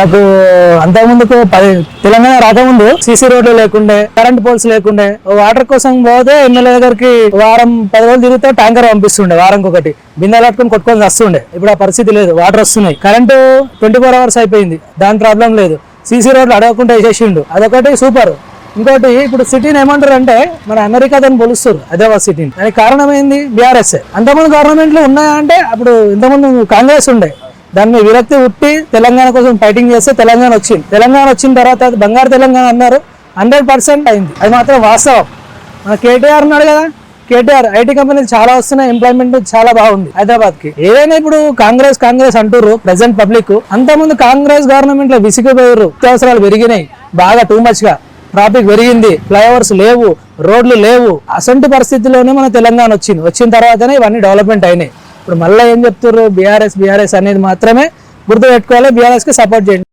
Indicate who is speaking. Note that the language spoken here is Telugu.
Speaker 1: మనకు అంతకుముందుకు పది తెలంగాణ రాకముందు సీసీ రోడ్లు లేకుండే కరెంట్ పోల్స్ లేకుండే వాటర్ కోసం పోతే ఎమ్మెల్యే దగ్గరికి వారం పది రోజులు తిరిగితే ట్యాంకర్ పంపిస్తుండే వారం ఒకటి బిందెలు పట్టుకొని కొట్టుకొని వస్తుండే ఇప్పుడు ఆ పరిస్థితి లేదు వాటర్ వస్తున్నాయి. కరెంటు ట్వంటీ ఫోర్ అవర్స్ అయిపోయింది దాని ప్రాబ్లం లేదు. సీసీ రోడ్లు అడగకుండా వేసేసిండు అదొకటి సూపర్ ఇంకోటి ఇప్పుడు సిటీని ఏమంటారు అంటే మన అమెరికా దాన్ని పోలుస్తారు హైదరాబాద్ సిటీని దానికి కారణం ఏంది? బీఆర్ఎస్ అంతకుముందు గవర్నమెంట్లు ఉన్నాయా అంటే అప్పుడు ఇంతమంది కాంగ్రెస్ ఉండే. దాన్ని విరక్తి ఉట్టి తెలంగాణ కోసం ఫైటింగ్ చేస్తే తెలంగాణ వచ్చింది. తెలంగాణ వచ్చిన తర్వాత బంగారు తెలంగాణ అన్నారు. హండ్రెడ్ పర్సెంట్ అయింది. అది మాత్రం వాస్తవం. మన కేటీఆర్ ఉన్నాడు కదా? కేటీఆర్ ఐటీ కంపెనీలు చాలా వస్తున్నాయి. ఎంప్లాయ్మెంట్ చాలా బాగుంది హైదరాబాద్కి ఏదైనా ఇప్పుడు కాంగ్రెస్ కాంగ్రెస్ అంటుర్రు ప్రజెంట్ పబ్లిక్ అంతకుముందు కాంగ్రెస్ గవర్నమెంట్లో విసిగిపోయారు అత్యవసరాలు పెరిగినాయి. బాగా టూ మచ్గా. ట్రాఫిక్ పెరిగింది. ఫ్లైఓవర్స్ లేవు. రోడ్లు లేవు. అసంటి పరిస్థితిలోనే మన తెలంగాణ వచ్చింది. వచ్చిన తర్వాతనే ఇవన్నీ డెవలప్మెంట్ అయినాయి. ఇప్పుడు మళ్ళీ ఏం చెప్తున్నారు బీఆర్ఎస్ బీఆర్ఎస్ అనేది మాత్రమే గుర్తుపెట్టుకోవాలి. బీఆర్ఎస్కి సపోర్ట్ చేయండి.